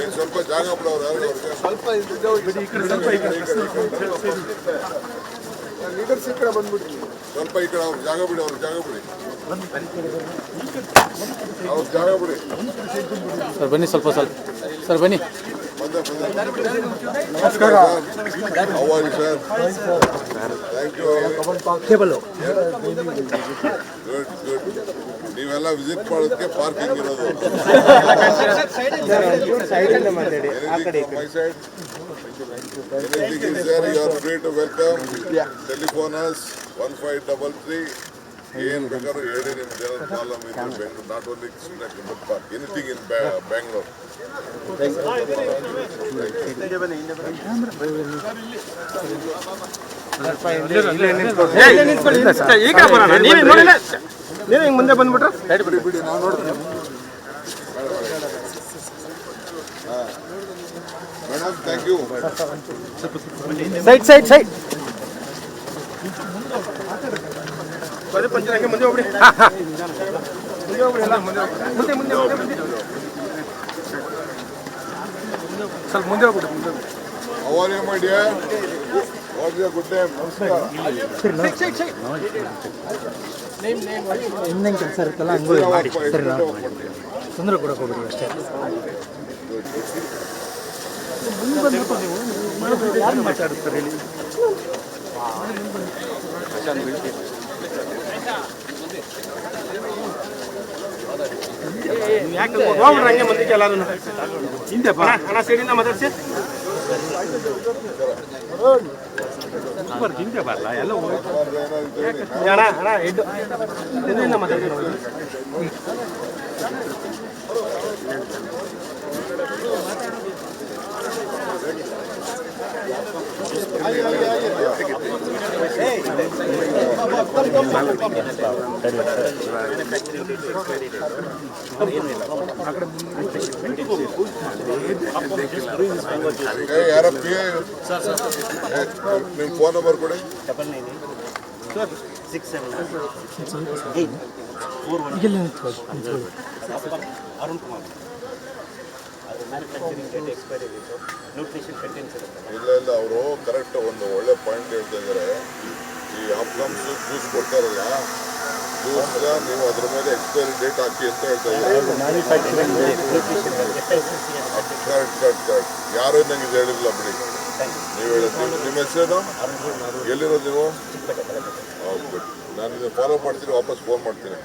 ಏನ್ ಸ್ವಲ್ಪ ಜಾಗ ಬಿಡೋರು ಯಾರು ಅವ್ರಿಗೆ ಸ್ವಲ್ಪ ಬಿಡಿ ಈ ಕಡೆ ಸ್ವಲ್ಪ ಈ ಕಡೆ ಲೀಡರ್ಸ್ ಈ ಕಡೆ ಬಂದ್ಬಿಟ್ರಿ ಸ್ವಲ್ಪ ಈ ಕಡೆ ಅವ್ರ ಜಾಗ ಬಿಡಿ ಅವ್ರ ಜಾಗ ಬಿಡಿ ಅವ್ರ ಜಾಗ ಬಿಡಿ ಸರ್ ಬನ್ನಿ ಸ್ವಲ್ಪ ಸ್ವಲ್ಪ ಸರ್ ಬನ್ನಿ. ಬಂದೆ ಬಂದೆ ನಮಸ್ಕಾರ. ಅವಾರಿ sir thank you cable. Good good ನೀವೆಲ್ಲ ವಿಸಿಟ್ ಮಾಡೋದಕ್ಕೆ ಪಾರ್ಕಿಂಗ್ ಇರೋದು. Sir to welcome telephone one five double three ಏನು ಬೇಕಾದ್ರೂ ಹೇಳಿ ನಿಮ್ಗೆ ಪ್ರಾಬ್ಲಮ್ ಇದೆ Bengaluru not only Krishna park anything in Bangalore ಈಗ ಬರೋಣ, ನೀವೇ ನೋಡಿಲ್ಲ. ನೀವೇ ಹಿಂಗೆ ಮುಂದೆ ಬಂದ್ಬಿಟ್ರೆ? ಬಿಡಿ ಬಿಡಿ ನಾವು ನೋಡ್ತೀನಿ. Madam thank you side side side. ಬರೀ ಪಂಚರ್ ಹಂಗೆ ಮುಂದೆ ಹೋಗ್ಬಿಡಿ. ಮುಂದೆ ಹೋಗ್ಬಿಡಿ ಎಲ್ಲ ಮುಂದೆ. ಮುಂದೆ ಮುಂದೆ ಮುಂದೆ ಸ್ವಲ್ಪ ಮುಂದೆ ಹೋಗ್ಬಿಡಿ ಮುಂದೆ ಹೋಗ್ಬಿಡಿ. ಅವರ್ ಮೈ ನಮಸ್ಕಾರ ಸೈಡ್ ಸೈಡ್ ಸೈಡ್ ಇನ್ನೇನು ಕೆಲಸ ಇರುತ್ತಲ್ಲ ಹಂಗೂ ಮಾಡಿ. ಸರಿ ತೊಂದರೆ ಕೊಡಕ್ಕೆ ಹೋಗ್ಬಿಡಿ ಅಷ್ಟೇ. ಯಾರು ಹೇಳಿ ಹೋಗ್ಬಿಡ್ರಿ ಹಂಗೆ ಹಿಂದೆ ಬಾ. ಹಣ ಸೈಡಿಂದ ಮಾತಾಡ್ಸಿ. ಹಿಂದೆ ಬರಲ್ಲ ಎಲ್ಲ ಹಣ ಹಣ ಹೆಡ್ ಹಿಂದೆಯಿಂದ ಮಾತಾಡ್ತೀನಿ ನಿಮ್ಮ ಫೋನ್ ನಂಬರ್ ಕೊಡಿ ಈಗೆಲ್ಲ ನಿಂತ್ಕೊಳ್ಳಿ ನಿಂತ್ಕೊಳ್ಳಿ ಇಲ್ಲ ಇಲ್ಲ, ಅವರು ಕರೆಕ್ಟ್ ಒಂದು ಒಳ್ಳೆ ಪಾಯಿಂಟ್ ಹೇಳ್ತಾ ಈ ಆಪ್ಕಮ್ಸ್ ಜ್ಯೂಸ್ ಕೊಡ್ತಾರಲ್ಲ ಜ್ಯೂಸ್ ನೀವು ಅದ್ರ ಮೇಲೆ ಎಕ್ಸ್ಪೈರಿ ಡೇಟ್ ಹಾಕಿ ಅಂತ ಹೇಳ್ತಾ ಕರೆಕ್ಟ್ ಕರೆಕ್ಟ್ ಕರೆಕ್ಟ್ ಯಾರು ನಂಗೆ ಇದು ಹೇಳಿಲ್ಲ ಬಿಡಿ. ನೀವು ಹೇಳಿದ್ದು ನಿಮ್ಮ ಹೆಸರೇನು? ಎಲ್ಲಿರೋದು ನೀವು? ಹೌದು ನಾನು ಇದನ್ನು ಫಾಲೋ ಮಾಡ್ತೀನಿ ವಾಪಸ್ ಫೋನ್ ಮಾಡ್ತೀನಿ.